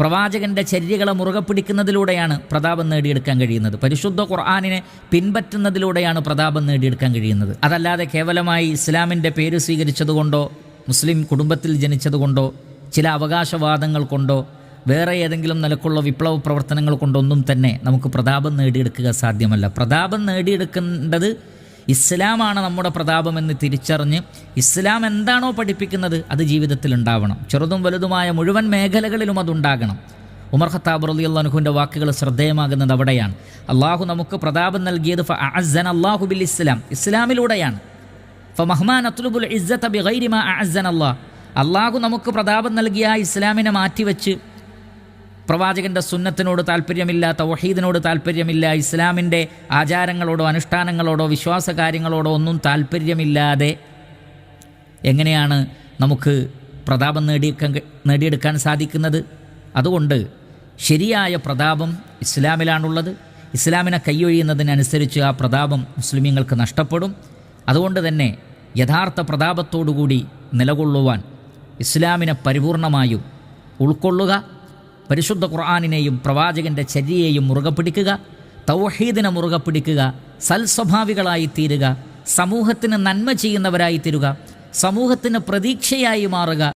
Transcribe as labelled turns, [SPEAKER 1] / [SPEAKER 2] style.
[SPEAKER 1] പ്രവാചകന്റെ ചര്യകളെ മുറുകെ പിടിക്കുന്നതിലൂടെയാണ് പ്രതാപം നേടിയെടുക്കാൻ കഴിയുന്നത്. പരിശുദ്ധ ഖുർആാനിനെ പിൻപറ്റുന്നതിലൂടെയാണ് പ്രതാപം നേടിയെടുക്കാൻ കഴിയുന്നത്. അതല്ലാതെ കേവലമായി ഇസ്ലാമിന്റെ പേര് സ്വീകരിച്ചതുകൊണ്ടോ മുസ്ലിം കുടുംബത്തിൽ ജനിച്ചതുകൊണ്ടോ ചില അവകാശവാദങ്ങൾ കൊണ്ടോ വേറെ ഏതെങ്കിലും നിലക്കുള്ള വിപ്ലവ പ്രവർത്തനങ്ങൾ കൊണ്ടൊന്നും തന്നെ നമുക്ക് പ്രതാപം നേടിയെടുക്കുക സാധ്യമല്ല. പ്രതാപം നേടിയെടുക്കേണ്ടത് ഇസ്ലാമാണ് നമ്മുടെ പ്രതാപമെന്ന് തിരിച്ചറിഞ്ഞ് ഇസ്ലാം എന്താണോ പഠിപ്പിക്കുന്നത് അത് ജീവിതത്തിൽ ഉണ്ടാവണം. ചെറുതും വലുതുമായ മുഴുവൻ മേഖലകളിലും അതുണ്ടാകണം. ഉമർ ഖത്താബ് റലി അള്ളാഹുവിന്റെ വാക്കുകൾ ശ്രദ്ധേയമാകുന്നത് അവിടെയാണ്. അള്ളാഹു നമുക്ക് പ്രതാപം നൽകിയത് ഫ അസൻ അള്ളാഹു ബിൽ ഇസ്ലാം. ഇസ്ലാമിലൂടെയാണ്. ഫ മഹ്മാൻ അത്ലുബുൽ ഇസ്സത്ത് ബി ഗൈരിമ അസൻ അള്ളാഹ് അള്ളാഹു നമുക്ക് പ്രതാപം നൽകിയ ഇസ്ലാമിനെ മാറ്റിവെച്ച് പ്രവാചകന്റെ സുന്നത്തിനോട് താല്പര്യമില്ല തൗഹീദിനോട് താല്പര്യമില്ല ഇസ്ലാമിന്റെ ആചാരങ്ങളോടോ അനുഷ്ഠാനങ്ങളോടോ വിശ്വാസ കാര്യങ്ങളോടോ ഒന്നും താല്പര്യമില്ലാതെ എങ്ങനെയാണ് നമുക്ക് പ്രതാപം നേടിയെടുക്കാൻ നേടിയെടുക്കാൻ സാധിക്കുന്നത്? അതുകൊണ്ട് ശരിയായ പ്രതാപം ഇസ്ലാമിലാണുള്ളത്. ഇസ്ലാമിനെ കൈയൊഴിയുന്നതിനനുസരിച്ച് ആ പ്രതാപം മുസ്ലിമീങ്ങൾക്ക് നഷ്ടപ്പെടും. അതുകൊണ്ട് തന്നെ യഥാർത്ഥ പ്രതാപത്തോടുകൂടി നിലകൊള്ളുവാൻ ഇസ്ലാമിനെ പരിപൂർണമായും ഉൾക്കൊള്ളുക. പരിശുദ്ധ ഖുർആാനിനെയും പ്രവാചകന്റെ ചര്യയെയും മുറുകെ പിടിക്കുക തൗഹീദിനെ മുറുകെ പിടിക്കുക സൽസ്വഭാവികളായി തീരുക സമൂഹത്തിന് നന്മ ചെയ്യുന്നവരായി തീരുക സമൂഹത്തിന് പ്രതീക്ഷയായി മാറുക.